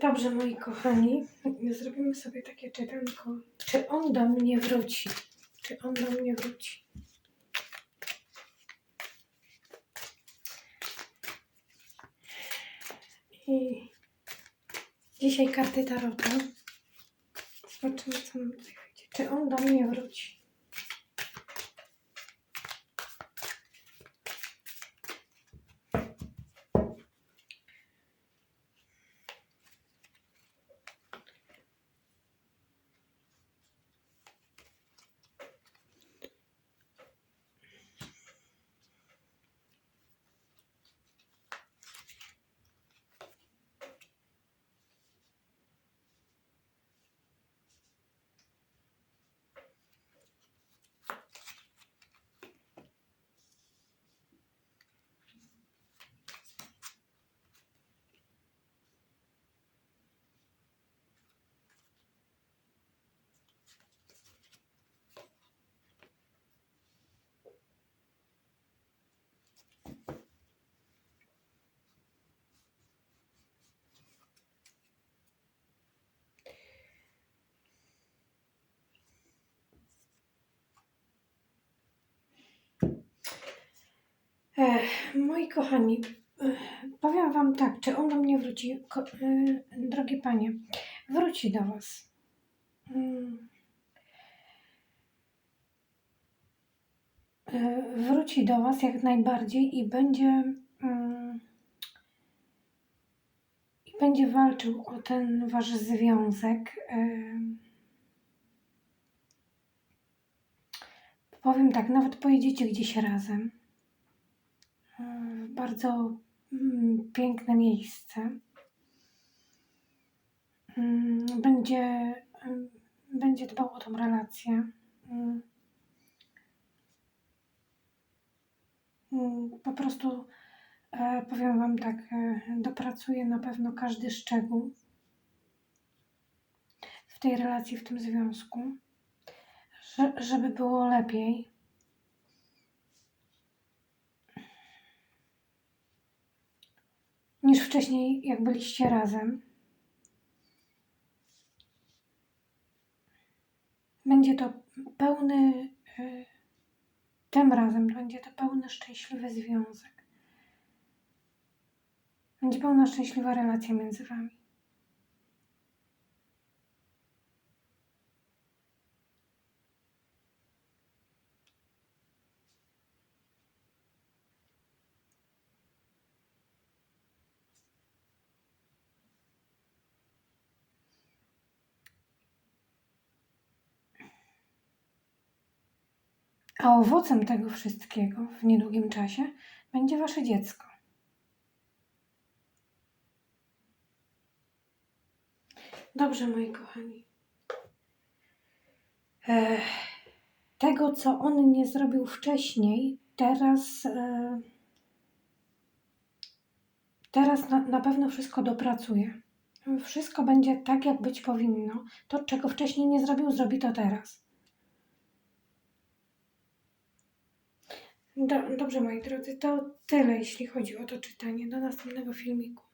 Dobrze, moi kochani, zrobimy sobie takie czytanko. Czy on do mnie wróci? Czy on do mnie wróci? I dzisiaj karty tarota. Zobaczymy, co nam tutaj wyjdzie. Czy on do mnie wróci? Ech, moi kochani, ech, powiem Wam tak, czy on do mnie wróci? Ko, y, drogie Panie, wróci do Was. Mm. Y, wróci do Was jak najbardziej i będzie mm, i będzie walczył o ten Wasz związek. Y, powiem tak, nawet pojedziecie gdzieś razem bardzo mm, piękne miejsce. Mm, Będzie, mm, będzie dbał o tą relację. Po prostu e, powiem Wam tak, e, dopracuje na pewno każdy szczegół w tej relacji, w tym związku, że- żeby było lepiej. Niż wcześniej, jak byliście razem. Będzie to pełny, y, tym razem będzie to pełny szczęśliwy związek. Będzie pełna szczęśliwa relacja między Wami. A owocem tego wszystkiego w niedługim czasie będzie Wasze dziecko. Dobrze, moi kochani. Ech, tego, co on nie zrobił wcześniej, teraz, e, teraz na, na pewno wszystko dopracuje. Wszystko będzie tak, jak być powinno. To, czego wcześniej nie zrobił, zrobi to teraz. Do, dobrze, moi drodzy, to tyle, jeśli chodzi o to czytanie. Do następnego filmiku.